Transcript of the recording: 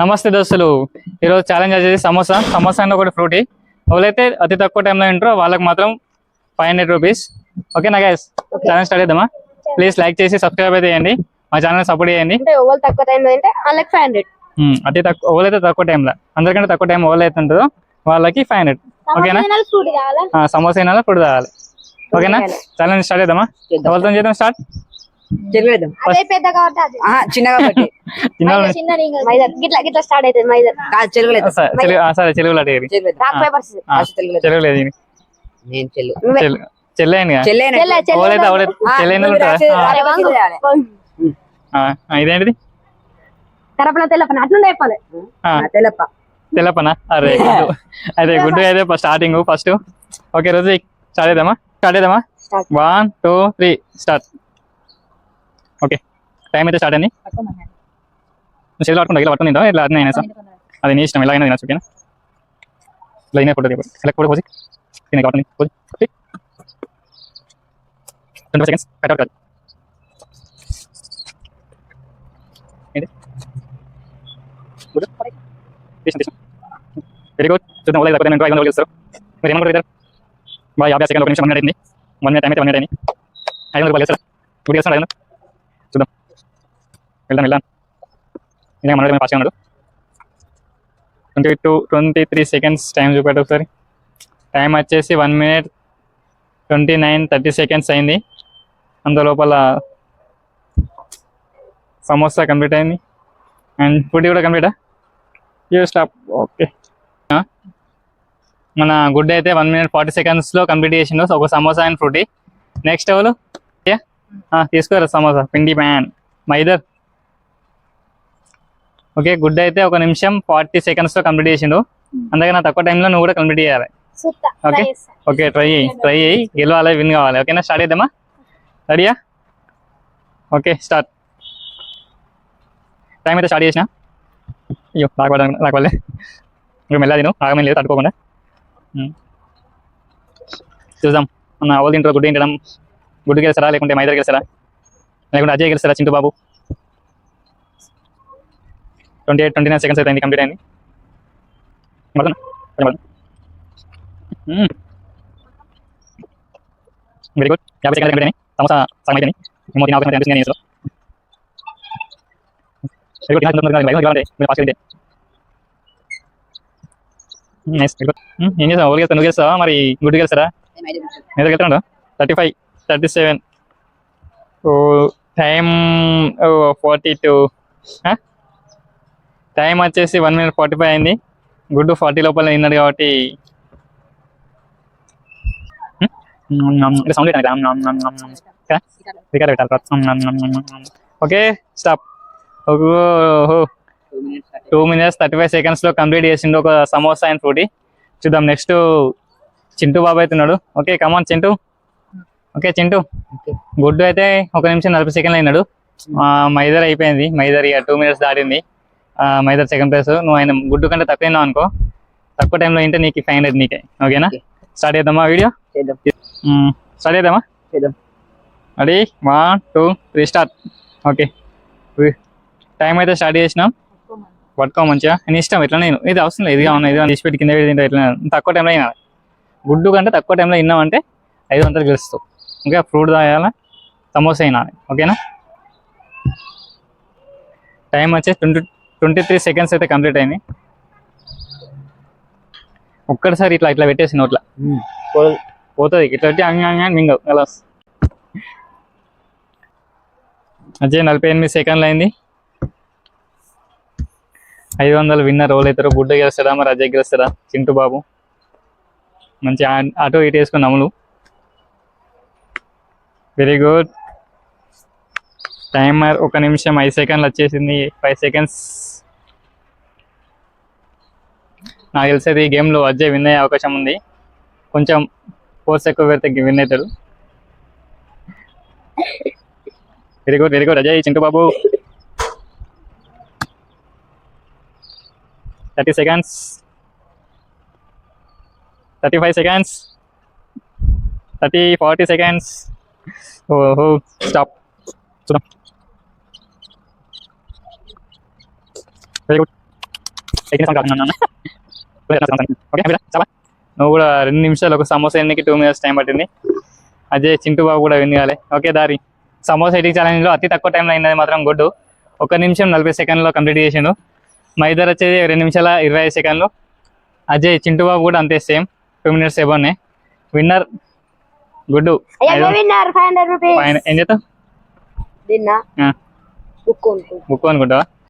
నమస్తే దోస్తులు. ఈరోజు ఛాలెంజ్ వచ్చేసి సమోసా. సమోసా అంటే ఒకటి ఫ్రూటీ ఎవరైతే అతి తక్కువ టైంలో ఉంటారో వాళ్ళకి మాత్రం ఫైవ్ హండ్రెడ్ రూపీస్ ఓకేనా గైస్ ఛాలెంజ్ స్టార్ట్ చేద్దామా? ప్లీజ్ లైక్ చేసి సబ్స్క్రైబ్ అయితే చేయండి. మా ఛానల్ సపోర్ట్ చేయండి. తక్కువ టైం అంటే వాళ్ళకి ఫైవ్ హండ్రెడ్ అతి తక్కువ ఎవరైతే తక్కువ టైంలో అందరికంటే తక్కువ టైం ఎవరైతే ఉంటుందో వాళ్ళకి ఫైవ్ హండ్రెడ్ ఓకేనా ఫ్రూట్ కావాలా? సమోసా అయినా ఫుడ్ తాగాలి ఓకేనా ఛాలెంజ్ స్టార్ట్ చేద్దామా? ఎవరితో చేద్దాం స్టార్ట్ తెలియదు. అదే పెద్ద కాబట్టి అది. చిన్నగా చిన్న మైదర్ గిట్లా గిట్లా స్టార్ట్ అవుతుంది మైదర్ కాదు చెలుగులేదు సరే అడిగారు రాక్ పేపర్స్. నేను చెల్లు? చెల్లేనా ఇదేంటిది? కరపన తెల్లపన అట్లా చెప్పాలి. ఆ, ఆ, తెలప్ప తెల్లపనా? అరే అదే గుడ్డు అయితే స్టార్టింగ్ ఫస్ట్. ఓకే రోజు స్టార్ట్ చేద్దామా? Start Start. One two three start. Okay. Time అయితే స్టార్ట్ అయింది. నువ్వు చేతులు పట్టుకుంటా ఇలా పట్టుకుందా? ఇలా అన్నీ అయినా సార్? అది నీ ఇష్టం ఎలాగైనా తినచ్చు ఓకేనా? ఇలా అయినా ఫోటో ఇలా ఫోటో పోసి తినే కాబట్టి పోసి ట్వంటీ సెకండ్స్ కట్అవుట్ కాదు ఏంటి గుడ్ తీసిన తీసిన వెరీ గుడ్ చూద్దాం వాళ్ళు తక్కువ ఐదు వందలు గెలుస్తారు మీరు ఏమనుకుంటారు బాగా యాభై సెకండ్ ఒక నిమిషం వన్ మినిట్ అయింది. వన్ మినిట్ టైం అయితే వన్ మినిట్ అయింది. ఐదు వందలు రూపాయలు గెలుస్తారా ఇప్పుడు గెలుస్తారా ఐదు వందలు వెళ్దాం వెళ్దాం. ఇదే మన పాస్ ఉన్నాడు twenty two twenty three seconds time చూపెట్టు ఒకసారి. టైం వచ్చేసి one minute twenty nine thirty seconds అయింది. అంత లోపల సమోసా కంప్లీట్ అయింది. అండ్ ఫుడ్ కూడా కంప్లీటా యూ స్టాప్ ఓకే మన గుడ్ అయితే వన్ మినిట్ ఫార్టీ సెకండ్స్లో కంప్లీట్ చేసిండు. ఒక సమోసా అండ్ ఫ్రూటీ నెక్స్ట్ ఎవరు? తీసుకోరా సమోసా? పిండి ప్యాన్ మైదర్ ఓకే గుడ్ అయితే ఒక నిమిషం ఫార్టీ సెకండ్స్లో కంప్లీట్ చేసిండు. అందుకని తక్కువ టైంలో నువ్వు కూడా కంప్లీట్ చేయాలి. Okay. ఓకే? ట్రై చేయి ట్రై చేయి. గెలవాలి విన్ కావాలి. ఓకేనా? స్టార్ట్ చేద్దామా? రెడీయా ఓకే స్టార్ట్ టైం అయితే స్టార్ట్ చేసిన. అయ్యో రాకపడ రాకవల్లే ఇంకా మెల్ల తిను. ఆగమే లేదు తట్టుకోకుండా. ఉమ్. చూద్దాం. మన ఓల్ తింటారు గుడ్డు తింటడం గుడ్డు గెలుస్తారా లేకుంటే మైదర్ గెలుస్తారా లేకుంటే అజయ్ గెలుస్తారా Chintu Babu? Twenty eight twenty nine seconds అయితే కంప్లీట్ అయింది. వెరీ గుడ్ యాభై సెకండ్ కంప్లీట్ అయినాయి సమోసా సగం అయిపోయినాయి. ఏమో తిన అవకాశం అనిపిస్తుంది నేను వెరీ గుడ్ తినాలి మీరు పాస్ అయితే గుడ్ ఏం చేస్తావు? గెలుస్తా నువ్వు గెలుస్తావా మరి గుడ్డు గెలుస్తారా మీద వెళ్తున్నాడు thirty five thirty seven time forty two time వచ్చేసి వన్ మినిట్ ఫార్టీ ఫైవ్ అయింది. గుడ్డు ఫార్టీ లోపల తిన్నాడు కాబట్టి. సౌండ్ రికార్డ్ పెట్టాలి. Okay stop. Two minutes thirty five సెకండ్స్లో కంప్లీట్ చేసిండు ఒక సమోసా అండ్ ఫ్రూటీ. చూద్దాం నెక్స్ట్ చింటూ బాబు అవుతున్నాడు okay come on Chintu. Okay Chintu. Guddu అయితే ఒక నిమిషం నలభై సెకండ్లు అయినాడు. మైదర్ అయిపోయింది. మైదర్ ఇక టూ మినిట్స్ దాటింది. మైదర్ సెకండ్ ప్లేస్ నువ్వు ఆయన గుడ్డు కంటే తక్కువ అయినావు అనుకో. తక్కువ టైంలో ఏంటంటే నీకు ఫైవ్ హండ్రెడ్ నీకే. ఓకేనా. స్టార్ట్ చేద్దామా వీడియో స్టార్ట్ చేద్దామా? చేద్దాం. Ready one two three start okay time అయితే స్టార్ట్ చేసినాం. పట్టుకో మంచిగా. నీ ఇష్టం ఎట్లా నేను. ఇది అవసరం లేదు. ఇది కావాలి ఇది తీసి పెట్టి కింద పెట్టి తింటే ఎట్లా తక్కువ టైంలో అయినా గుడ్డు కంటే తక్కువ టైంలో విన్నామంటే ఐదు వందలు గెలుస్తావు. ఇంకా ఫ్రూట్ తాగాల సమోసా అయినా ఓకేనా? టైం వచ్చేసి ట్వంటీ ట్వంటీ త్రీ సెకండ్స్ అయితే కంప్లీట్ అయింది ఒక్కటిసారి ఇట్లా ఇట్లా పెట్టేసి నోట్ల. పోతుంది. ఇట్లా పెట్టి అంగ అంగ అని మింగవు. అలా అజయ్ నలభై ఎనిమిది సెకండ్లు అయింది. ఐదు వందలు విన్నర్ రోల్ అవుతారు. గుడ్డ గెలుస్తాడా? మరి అజయ్ గెలుస్తాడా? చింటూ బాబు. మంచి ఆ- అటు ఇటు వేసుకుని అమలు వెరీ గుడ్ టైమర్ ఒక నిమిషం ఐదు సెకండ్లు వచ్చేసింది. Five seconds. నాకు తెలిసేది ఈ గేమ్లో అజయ్ విన్ అయ్యే అవకాశం ఉంది. కొంచెం ఫోర్స్ ఎక్కువ పెడితే విన్ అవుతాడు. Very good very good Ajay Chintu Babu thirty seconds. Thirty five seconds. Thirty forty seconds. ఓహో స్టాప్. చూడం వెరీ గుడ్. ఓకే చాలా నువ్వు కూడా రెండు నిమిషాలు ఒక సమోసా ఎన్నికి టూ మినిట్స్ టైం పట్టింది. అజయ్ చింటూ బాబు కూడా విన్ కాలే. ఓకే దారి. సమోసా ఎయిటింగ్ ఛాలెంజ్లో అతి తక్కువ టైంలో అయినది మాత్రం గుడ్డు. ఒక నిమిషం నలభై సెకండ్లో కంప్లీట్ చేసిండు. మా ఇద్దరు వచ్చేది రెండు నిమిషాల ఇరవై ఐదు సెకండ్లు అజయ్ చింటూ బాబు కూడా అంతే సేమ్ టూ మినిట్స్ ఎబోనే విన్నర్ గుడ్డు. ఏం చేస్తావు? బుక్ అనుకుంటావా